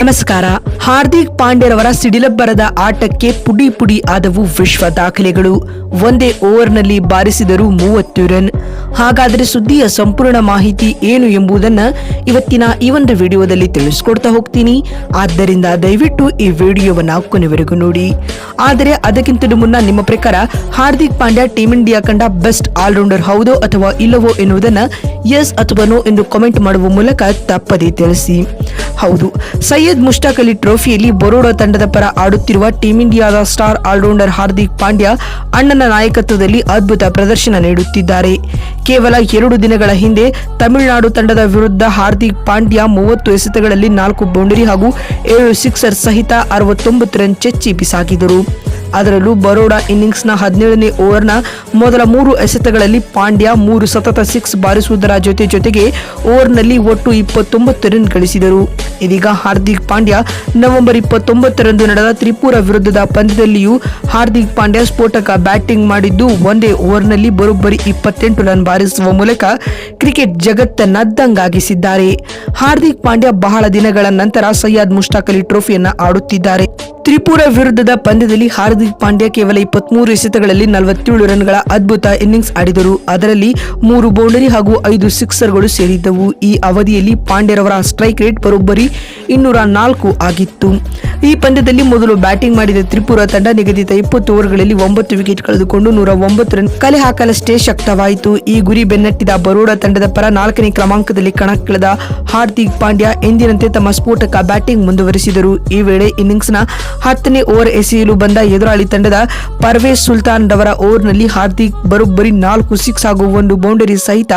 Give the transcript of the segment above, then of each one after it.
ನಮಸ್ಕಾರ. ಹಾರ್ದಿಕ್ ಪಾಂಡ್ಯರವರ ಸಿಡಿಲಬ್ಬರದ ಆಟಕ್ಕೆ ಪುಡಿ ಪುಡಿ ಆದವು ವಿಶ್ವ ದಾಖಲೆಗಳು. ಒಂದೇ ಓವರ್ನಲ್ಲಿ ಬಾರಿಸಿದರು ಮೂವತ್ತು ರನ್. ಹಾಗಾದರೆ ಸುದ್ದಿಯ ಸಂಪೂರ್ಣ ಮಾಹಿತಿ ಏನು ಎಂಬುದನ್ನು ಇವತ್ತಿನ ಈ ಒಂದು ವಿಡಿಯೋದಲ್ಲಿ ತಿಳಿಸ್ಕೊಡ್ತಾ ಹೋಗ್ತೀನಿ. ಆದ್ದರಿಂದ ದಯವಿಟ್ಟು ಈ ವಿಡಿಯೋವನ್ನು ಕೊನೆವರೆಗೂ ನೋಡಿ. ಆದರೆ ಅದಕ್ಕಿಂತಲೂ ಮುನ್ನ ನಿಮ್ಮ ಪ್ರಕಾರ ಹಾರ್ದಿಕ್ ಪಾಂಡ್ಯ ಟೀಮ್ ಇಂಡಿಯಾ ಕಂಡ ಬೆಸ್ಟ್ ಆಲ್ರೌಂಡರ್ ಹೌದೋ ಅಥವಾ ಇಲ್ಲವೋ ಎನ್ನುವುದನ್ನು ಎಸ್ ಅಥವಾ ನೋ ಎಂದು ಕಾಮೆಂಟ್ ಮಾಡುವ ಮೂಲಕ ತಪ್ಪದೇ ತಿಳಿಸಿ. ಹೌದು. ಸೈಯದ್ ಮುಷ್ತಾಕ್ ಅಲಿ ಟ್ರೋಫಿಯಲ್ಲಿ ಬರೋಡಾ ತಂಡದ ಪರ ಆಡುತ್ತಿರುವ ಟೀಂ ಇಂಡಿಯಾದ ಸ್ಟಾರ್ ಆಲ್ರೌಂಡರ್ ಹಾರ್ದಿಕ್ ಪಾಂಡ್ಯ ಅಣ್ಣನ ನಾಯಕತ್ವದಲ್ಲಿ ಅದ್ಭುತ ಪ್ರದರ್ಶನ ನೀಡುತ್ತಿದ್ದಾರೆ. ಕೇವಲ ಎರಡು ದಿನಗಳ ಹಿಂದೆ ತಮಿಳುನಾಡು ತಂಡದ ವಿರುದ್ಧ ಹಾರ್ದಿಕ್ ಪಾಂಡ್ಯ ಮೂವತ್ತು ಎಸೆತಗಳಲ್ಲಿ ನಾಲ್ಕು ಬೌಂಡರಿ ಹಾಗೂ ಏಳು ಸಿಕ್ಸರ್ ಸಹಿತ ಅರವತ್ತೊಂಬತ್ತು ರನ್ ಚೆಚ್ಚಿ ಬಿಸಾಕಿದರು. ಅದರಲ್ಲೂ ಬರೋಡಾ ಇನ್ನಿಂಗ್ಸ್ನ ಹದಿನೇಳನೇ ಓವರ್ನ ಮೊದಲ ಮೂರು ಎಸೆತಗಳಲ್ಲಿ ಪಾಂಡ್ಯ ಮೂರು ಸತತ ಸಿಕ್ಸ್ ಬಾರಿಸುವುದರ ಜೊತೆ ಜೊತೆಗೆ ಓವರ್ನಲ್ಲಿ ಒಟ್ಟು ಇಪ್ಪತ್ತೊಂಬತ್ತು ರನ್ ಗಳಿಸಿದರು. ಇದೀಗ ಹಾರ್ದಿಕ್ ಪಾಂಡ್ಯ ನವೆಂಬರ್ ಇಪ್ಪತ್ತೊಂಬತ್ತರಂದು ನಡೆದ ತ್ರಿಪುರ ವಿರುದ್ಧದ ಪಂದ್ಯದಲ್ಲಿಯೂ ಹಾರ್ದಿಕ್ ಪಾಂಡ್ಯ ಸ್ಫೋಟಕ ಬ್ಯಾಟಿಂಗ್ ಮಾಡಿದ್ದು, ಒಂದೇ ಓವರ್ನಲ್ಲಿ ಬರೋಬ್ಬರಿ ಇಪ್ಪತ್ತೆಂಟು ರನ್ ಬಾರಿಸುವ ಮೂಲಕ ಕ್ರಿಕೆಟ್ ಜಗತ್ತನ್ನದ್ದಂಗಾಗಿಸಿದ್ದಾರೆ ಹಾರ್ದಿಕ್ ಪಾಂಡ್ಯ ಬಹಳ ದಿನಗಳ ನಂತರ ಸಯ್ಯದ್ ಮುಷ್ತಾಕ್ ಅಲಿ ಟ್ರೋಫಿಯನ್ನ ಆಡುತ್ತಿದ್ದಾರೆ. ತ್ರಿಪುರ ವಿರುದ್ಧದ ಪಂದ್ಯದಲ್ಲಿ ಹಾರ್ದಿಕ್ ಪಾಂಡ್ಯ ಕೇವಲ ಇಪ್ಪತ್ಮೂರು ಎಸೆತಗಳಲ್ಲಿ ನಲವತ್ತೇಳು ರನ್ಗಳ ಅದ್ಭುತ ಇನ್ನಿಂಗ್ಸ್ ಆಡಿದರು. ಅದರಲ್ಲಿ ಮೂರು ಬೌಂಡರಿ ಹಾಗೂ ಐದು ಸಿಕ್ಸರ್ಗಳು ಸೇರಿದ್ದವು. ಈ ಅವಧಿಯಲ್ಲಿ ಪಾಂಡ್ಯರವರ ಸ್ಟ್ರೈಕ್ ರೇಟ್ ಬರೋಬ್ಬರಿ ಇನ್ನೂರ ನಾಲ್ಕು ಆಗಿತ್ತು. ಈ ಪಂದ್ಯದಲ್ಲಿ ಮೊದಲು ಬ್ಯಾಟಿಂಗ್ ಮಾಡಿದ ತ್ರಿಪುರ ತಂಡ ನಿಗದಿತ ಇಪ್ಪತ್ತು ಓವರ್ಗಳಲ್ಲಿ ಒಂಬತ್ತು ವಿಕೆಟ್ ಕಳೆದುಕೊಂಡು ನೂರ ಒಂಬತ್ತು ರನ್ ಕಲೆ ಹಾಕಲಷ್ಟೇ ಶಕ್ತವಾಯಿತು. ಈ ಗುರಿ ಬೆನ್ನಟ್ಟಿದ ಬರೋಡಾ ತಂಡದ ಪರ ನಾಲ್ಕನೇ ಕ್ರಮಾಂಕದಲ್ಲಿ ಕಣಕ್ಕಿಳಿದ ಹಾರ್ದಿಕ್ ಪಾಂಡ್ಯ ಎಂದಿನಂತೆ ತಮ್ಮ ಸ್ಫೋಟಕ ಬ್ಯಾಟಿಂಗ್ ಮುಂದುವರಿಸಿದರು. ಈ ವೇಳೆ ಇನ್ನಿಂಗ್ಸ್ನ ಹತ್ತನೇ ಓವರ್ ಎಸೆಯಲು ಬಂದ ಎದುರಾಳಿ ತಂಡದ ಪರ್ವೇಸ್ ಸುಲ್ತಾನ್ ರವರ ಓವರ್ನಲ್ಲಿ ಹಾರ್ದಿಕ್ ಬರೋಬ್ಬರಿ ನಾಲ್ಕು ಸಿಕ್ಸ್ ಹಾಗೂ ಒಂದು ಬೌಂಡರಿ ಸಹಿತ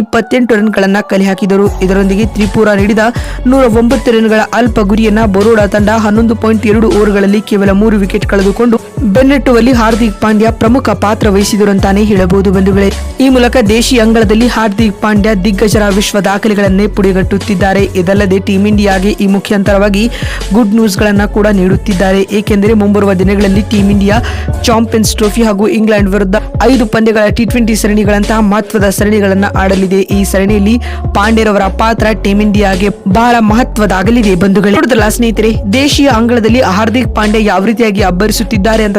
ಇಪ್ಪತ್ತೆಂಟು ರನ್ಗಳನ್ನು ಕಲೆ ಹಾಕಿದರು. ಇದರೊಂದಿಗೆ ತ್ರಿಪುರ ನೀಡಿದ ನೂರ ಒಂಬತ್ತು ರನ್ಗಳ ಅಲ್ಪ ಗುರಿಯನ್ನ ಬರೋಡಾ ತಂಡ ಹನ್ನೊಂದು ಪಾಯಿಂಟ್ ಎರಡು ಓವರ್ಗಳಲ್ಲಿ ಕೇವಲ ಮೂರು ವಿಕೆಟ್ ಕಳೆದುಕೊಂಡು ಬೆನ್ನಟ್ಟುವಲ್ಲಿ ಹಾರ್ದಿಕ್ ಪಾಂಡ್ಯ ಪ್ರಮುಖ ಪಾತ್ರ ವಹಿಸಿದರು ಅಂತಾನೆ ಹೇಳಬಹುದು ಬಂಧುಗಳೇ. ಈ ಮೂಲಕ ದೇಶಿ ಅಂಗಳದಲ್ಲಿ ಹಾರ್ದಿಕ್ ಪಾಂಡ್ಯ ದಿಗ್ಗಜರ ವಿಶ್ವ ದಾಖಲೆಗಳನ್ನೇ ಪುಡಿಗಟ್ಟುತ್ತಿದ್ದಾರೆ. ಇದಲ್ಲದೆ ಟೀಂ ಇಂಡಿಯಾಗೆ ಈ ಮುಖ್ಯಾಂತರವಾಗಿ ಗುಡ್ ನ್ಯೂಸ್ಗಳನ್ನು ಕೂಡ ನೀಡುತ್ತಿದ್ದಾರೆ. ಏಕೆಂದರೆ ಮುಂಬರುವ ದಿನಗಳಲ್ಲಿ ಟೀಂ ಇಂಡಿಯಾ ಚಾಂಪಿಯನ್ಸ್ ಟ್ರೋಫಿ ಹಾಗೂ ಇಂಗ್ಲೆಂಡ್ ವಿರುದ್ಧ ಐದು ಪಂದ್ಯಗಳ ಟಿ ಟ್ವೆಂಟಿ ಸರಣಿಗಳಂತಹ ಮಹತ್ವದ ಸರಣಿಗಳನ್ನ ಆಡಲಿದೆ. ಈ ಸರಣಿಯಲ್ಲಿ ಪಾಂಡ್ಯರವರ ಪಾತ್ರ ಟೀಂ ಇಂಡಿಯಾಗೆ ಬಹಳ ಮಹತ್ವದಾಗಲಿದೆ ಬಂಧುಗಳು. ಸ್ನೇಹಿತರೆ, ದೇಶೀಯ ಅಂಗಳದಲ್ಲಿ ಹಾರ್ದಿಕ್ ಪಾಂಡ್ಯ ಯಾವ ರೀತಿಯಾಗಿ ಅಬ್ಬರಿಸುತ್ತಿದ್ದಾರೆ ಅಂತ